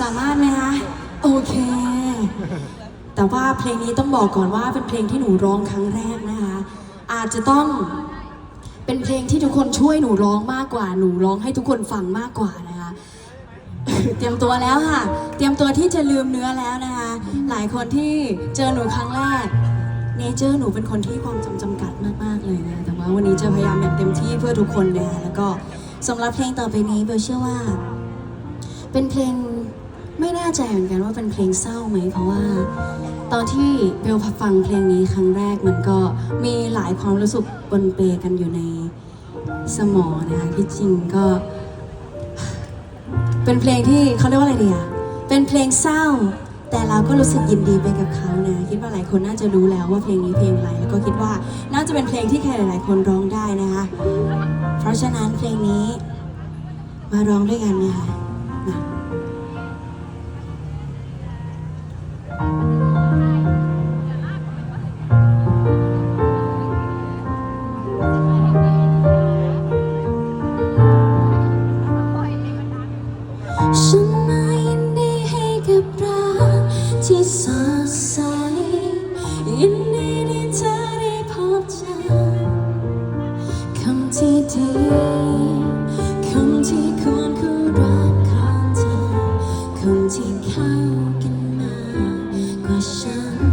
สามารถไหมคะ โอเค แต่ว่าเพลงนี้ต้องบอกก่อนว่าเป็นเพลงที่หนูร้องครั้งแรกนะคะ อาจจะต้องเป็นเพลงที่ทุกคนช่วยหนูร้องมากกว่า หนูร้องให้ทุกคนฟังมากกว่านะคะ เตรียมตัวแล้วค่ะ เตรียมตัวที่จะลืมเนื้อแล้วนะคะ หลายคนที่เจอหนูครั้งแรก เนเจอร์หนูเป็นคนที่ความจำจำกัดมากๆเลยนะ แต่ว่าวันนี้จะพยายามอย่างเต็มที่เพื่อทุกคนนะคะแล้วก็สำหรับเพลงต่อไปนี้เบลเชื่อว่า เป็นเพลง ไม่แน่ใจเหมือนกันว่าเป็นเพลงเศร้าไหมเพราะว่า ตอนที่เบลฟังเพลงนี้ครั้งแรกมันก็มีหลายความรู้สึกปนเปกันอยู่ในสมองนะคะที่จริงก็ เป็นเพลงที่เขาเรียกว่าอะไรดีอะเป็นเพลงเศร้า แต่เราก็รู้สึกยินดีไปกับเขานะคิดว่าหลายคนน่าจะรู้แล้วว่าเพลงนี้เพลงอะไรแล้วก็คิดว่าน่าจะเป็นเพลงที่ใครหลาย ๆ คนร้องได้นะคะ เพราะฉะนั้นเพลงนี้มาร้องด้วยกันนะคะมา ที่เข้ากันมากกว่าฉัน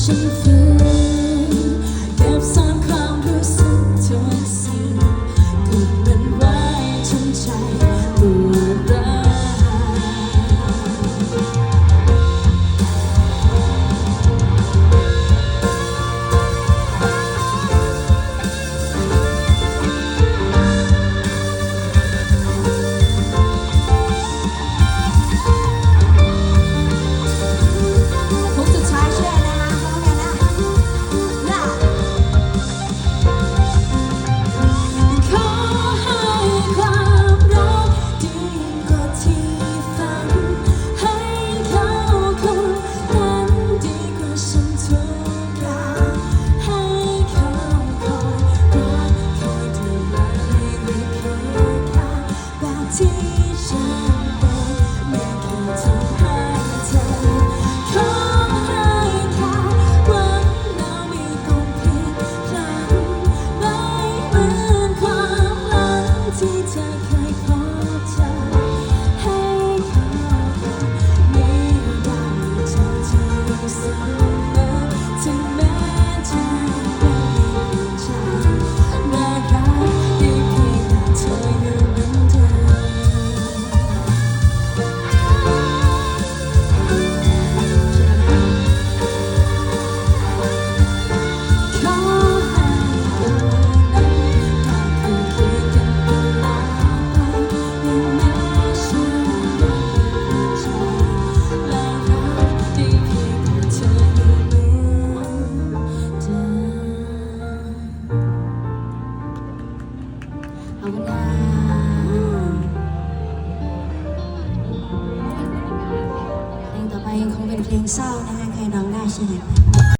幸福 เพลงต่อไปยังคงเป็นเพลงเศร้านะคะใครร้องได้เชิญค่ะ